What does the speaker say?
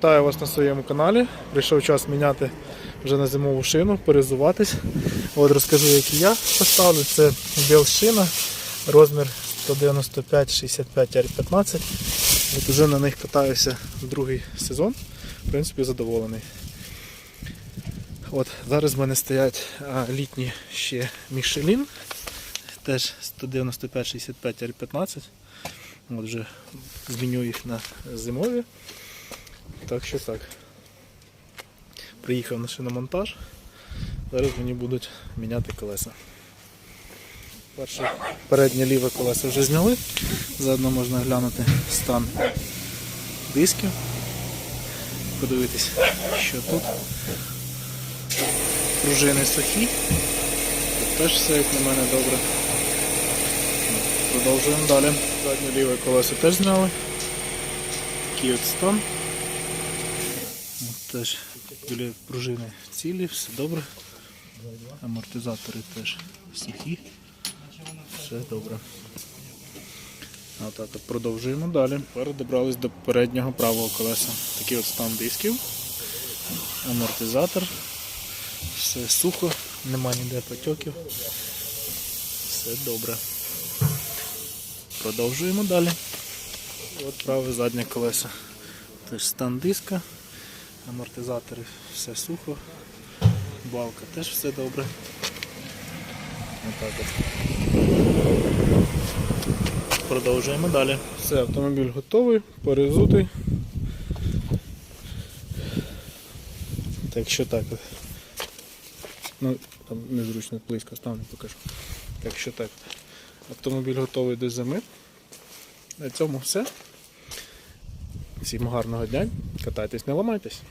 Вітаю вас на своєму каналі. Прийшов час міняти вже на зимову шину, перезуватись. От розкажу, які я поставлю. Це біл шина, розмір 195-65 R15. От уже на них катаюся другий сезон. В принципі, задоволений. От, зараз в мене стоять літні ще Мішелін. Теж 195-65 R15. От вже зміню їх на зимові. Так що так. Приїхав на шиномонтаж. Зараз мені будуть міняти колеса. Перше переднє ліве колесо вже зняли. Заодно можна глянути стан дисків. Подивитись, що тут. Пружини сухі. Тут теж все як на мене добре. Продовжуємо далі. Заднє ліве колесо теж зняли. Такий от стан. Теж біля пружини цілі, все добре. Амортизатори теж сухі. Все добре. Отак от продовжуємо далі. Тепер добрались до переднього правого колеса. Такий от стан дисків. Амортизатор. Все сухо, нема ніде потьоків. Все добре. Продовжуємо далі. От праве заднє колесо. Теж стан диска, амортизатори все сухо, балка теж все добре. Продовжуємо далі. Все, автомобіль готовий, перезутий. Так що так. Ну, там незручно близько стану, покажу. Так що так. Автомобіль готовий до зими. На цьому все. Всім гарного дня. Катайтесь, не ламайтесь.